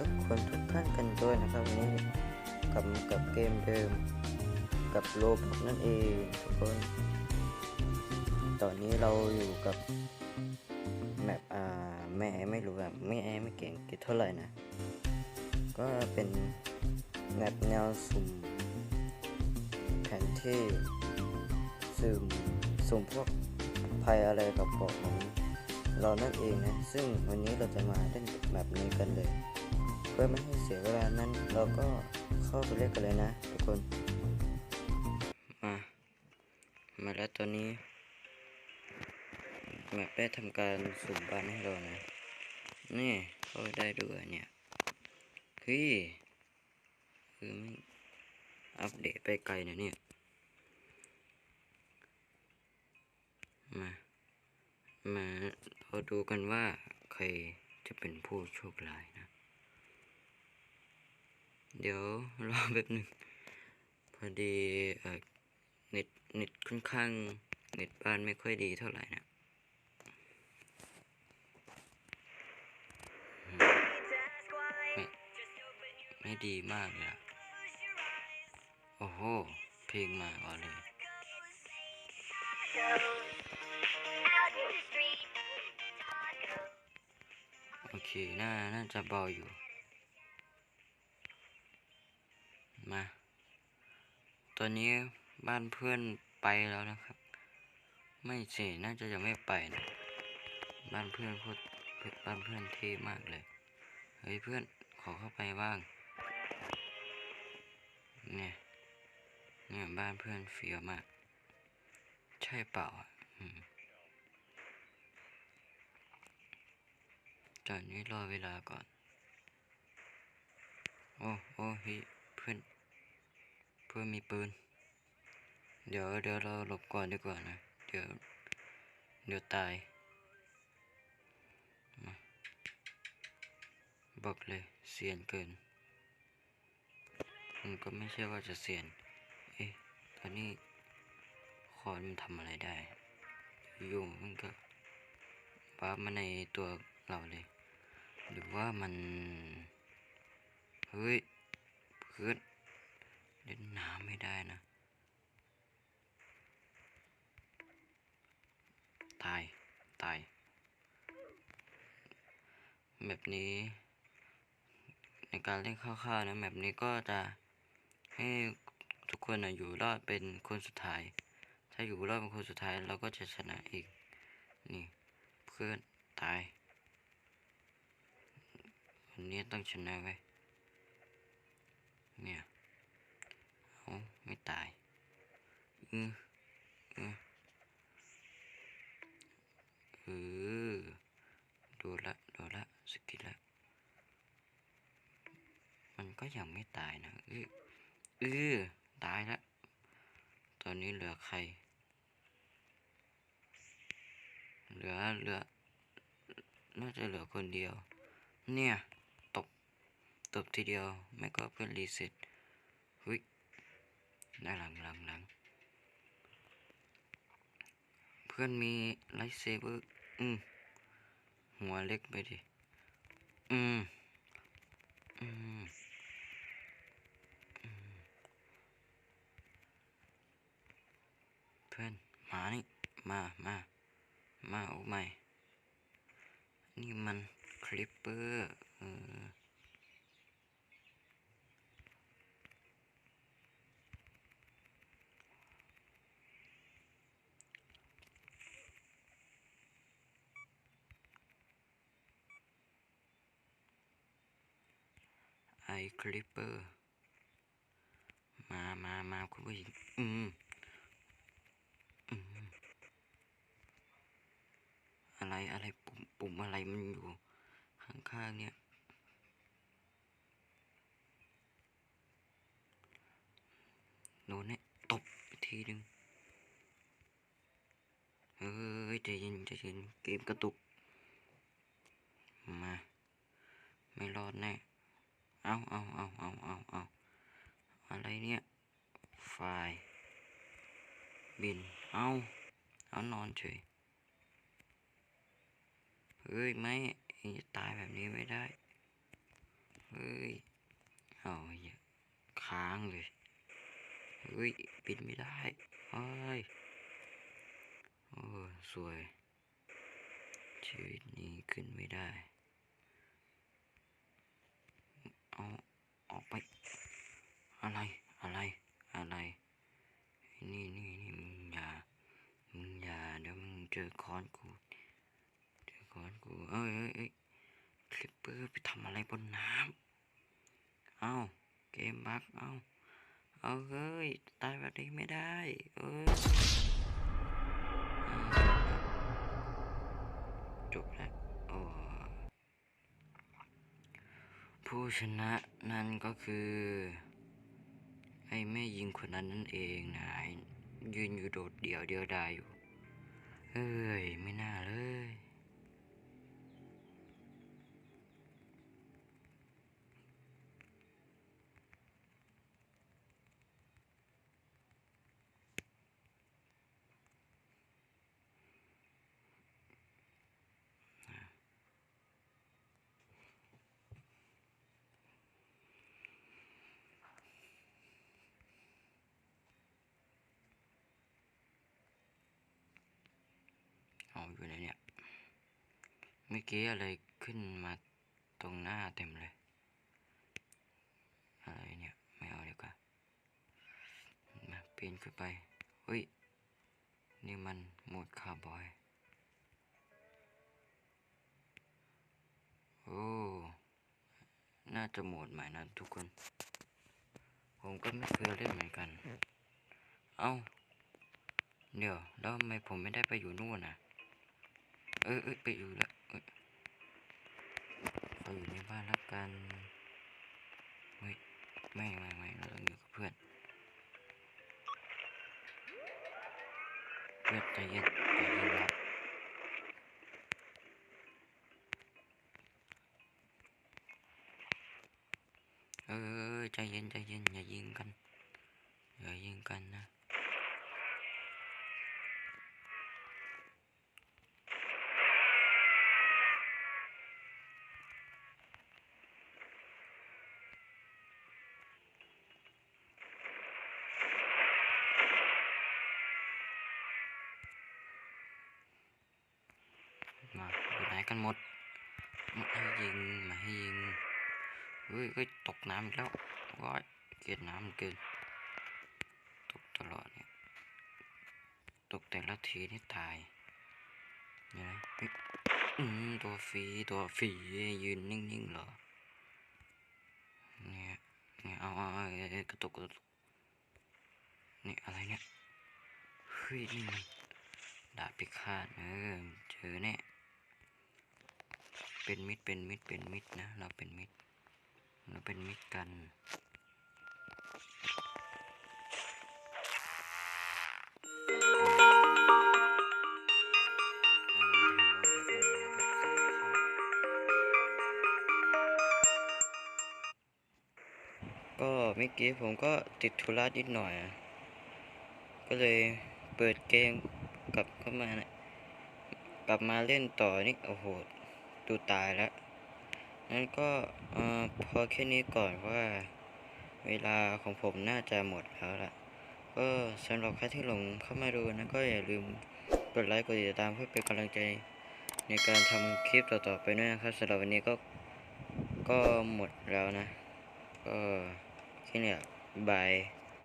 ทุกคนทุกท่านกันด้วยนะครับวันนี้กับกับเกมเดิม กับโลบนั่นเองทุกคน ตอนนี้เราอยู่กับแมปอ่าแม่ไม่รู้อะไม่แอไม่เก่งกี่เท่าไหร่นะ ก็เป็นแมปแนวสุ่มแผนที่สุ่มสุ่มพวกภัยอะไรกับเกาะของเรานั่นเองนะ ซึ่งวันนี้เราจะมาเล่นแบบนี้กันเลย พื่อไม่ให้เสียเวลานั้นเราก็เข้าไปเล่นกันเลยนะทุกคน มา มาแล้วตอนนี้แมปได้ทำการสุ่มบ้านให้เรานะ นี่เข้าได้ด้วยเนี่ยเฮ้ยคือไม่อัปเดตไปไกลนะเนี่ย มา มาเราดูกันว่าใครจะเป็นผู้โชคร้ายนะ เดี๋ยวรอแป๊บหนึ่งพอดีเน็ตเน็ตค่อนข้างเน็ตบ้านไม่ค่อยดีเท่าไหร่นะไม่ไม่ดีมากเลยโอ้โห เพลงมาก่อนเลย โอเค น่า น่าจะเบาอยู่ ตอนนี้บ้านเพื่อนไปแล้วนะครับ ไม่สิน่าจะยังไม่ไปนะบ้านเพื่อนโคตรบ้านเพื่อนเท่มากเลยเฮ้ยเพื่อนขอเข้าไปบ้าง เนี่ยเนี่ยบ้านเพื่อนเฟียวมาก ใช่เปล่าอะอืมตอนนี้รอเวลาก่อน โอ้โอ้เฮ้ยเพื่อน เพื่อมีปืน เดี๋ยวเดี๋ยวเราหลบก่อนดีกว่านะ เดี๋ยว เดี๋ยวตายมาบอกเลยเสียนเกินมันก็ไม่ใช่ว่าจะเสียน เอ๊ะตอนนี้คอนมันทำอะไรได้อยู่มันก็ว้ามาในตัวเราเลย หรือว่ามัน เฮ้ยเพื่อน เล่นน้ำไม่ได้นะ ตาย ตาย แบบนี้ ในการเล่นคร่าวๆนะแบบนี้ก็จะให้ทุกคนนะอยู่รอดเป็นคนสุดท้าย ถ้าอยู่รอดเป็นคนสุดท้ายเราก็จะชนะอีก นี่ เพื่อนตายวันนี้ต้องชนะไว้เนี่ย ไม่ตายอืออือเออดูละดูละสกิลละ มันก็ยังไม่ตายนะเออเออตายละ ตอนนี้เหลือใคร เหลือเหลือ น่าจะเหลือคนเดียว เนี่ยตบตบทีเดียว ไม่ก็เพื่อนรีเซ็ตเฮ้ย ด้านหลังหลังหลังเพื่อนมีไลท์เซเบอร์อืมหัวเล็กไปดิ อืม อืมอืมเพื่อนมานี่ มามามาโอ้ไม่ นี่มันคลิปเปอร์ ไอคลิปเปอร์ มามามาคุณผู้หญิง อืม อืม อะไร อะไร ปุ่ม ปุ่มอะไรมันอยู่ ข้างๆเนี่ยโดนเนี่ยตบทีหนึ่งเฮ้ยใจเย็นใจเย็นเกมกระตุก มา ไม่รอดแน่ เอาเอาเอาเอาเอาเอาอะไรเนี่ยไฟล์บิน เอาเอานอนเฉยเฮ้ยไม่เองจะตายแบบนี้ไม่ได้ เฮ้ยเอาอย่าค้างเลย เฮ้ยบินไม่ได้เฮ้ยโอ้สวย ชีวิตนี้ขึ้นไม่ได้ อะไร อะไร อะไร นี่นี่นี่มึงอย่า มึงอย่า เดี๋ยวมึงเจอค้อนกู เจอค้อนกู เอ้ยเอ้ยเอ้ยคลิปเปอร์ไปทำอะไรบนน้ำ เอาเกมบักเอาเอาเฮ้ย ตายแบบนี้ไม่ได้ เอ้ยจบแล้วโอ้ผู้ชนะนั่นก็คือ ไอ้แม่ยิงคนนั้นนั่นเองนะไอ้ยืนอยู่โดดเดี่ยวเดียวดายอยู่ เอ้ย ไม่น่าเลย เอาอยู่ไหนเนี่ย เมื่อกี้อะไรขึ้นมาตรงหน้าเต็มเลย อะไรเนี่ย ไม่เอาดีกว่า มาปีนขึ้นไป เฮ้ย นี่มันโหมดคาร์บอยโอ้ น่าจะโหมดใหม่นะทุกคน ผมก็ไม่เคยเล่นเหมือนกัน เอ้า เดี๋ยว แล้วทำไมผมไม่ได้ไปอยู่นู่นน่ะ เออเออไปอยู่แล้วเออไปอยู่ในบ้านแล้วกันเฮ้ยไม่ไม่ไม่เราต้องอยู่กับเพื่อน เพื่อนใจเย็นใจเย็นนะเออใจเย็นใจเย็นอย่ายิงกันอย่ายิงกันนะ มาอยู่ไหน กันหมดมาให้ยิงมาให้ยิงเฮ้ยเฮ้ยตกน้ำอีกแล้วว้ายเกลียดน้ำเกินตกตลอดเนี่ยตกแต่ละทีนี่ตายเนี่ยนะอืมตัวฟีตัวฟียืนนิ่งๆเหรอเนี่ยเนี่ยเอาเอาเอกระตุกกระตุกนี่อะไรเนี่ยเฮ้ยนี่มันดาบพิฆาตเออเจอแน่ เป็นมิตรเป็นมิตรเป็นมิตรนะ เราเป็นมิตร เราเป็นมิตรกัน ก็เมื่อกี้ผมก็ติดธุระนิดหน่อย ก็เลยเปิดเกมกลับเข้ามานะกลับมาเล่นต่อนี่โอ้โห ดูตายแล้วนั้นก็พอแค่นี้ก่อนว่า เวลาของผมน่าจะหมดแล้วล่ะ ก็สำหรับใครที่หลงเข้ามาดูนะก็อย่าลืมกดไลค์กดติดตามเพื่อเป็นกำลังใจในการทำคลิปต่อๆไปด้วยนะครับสำหรับวันนี้ก็ก็หมดแล้วนะ ก็แค่นี้บาย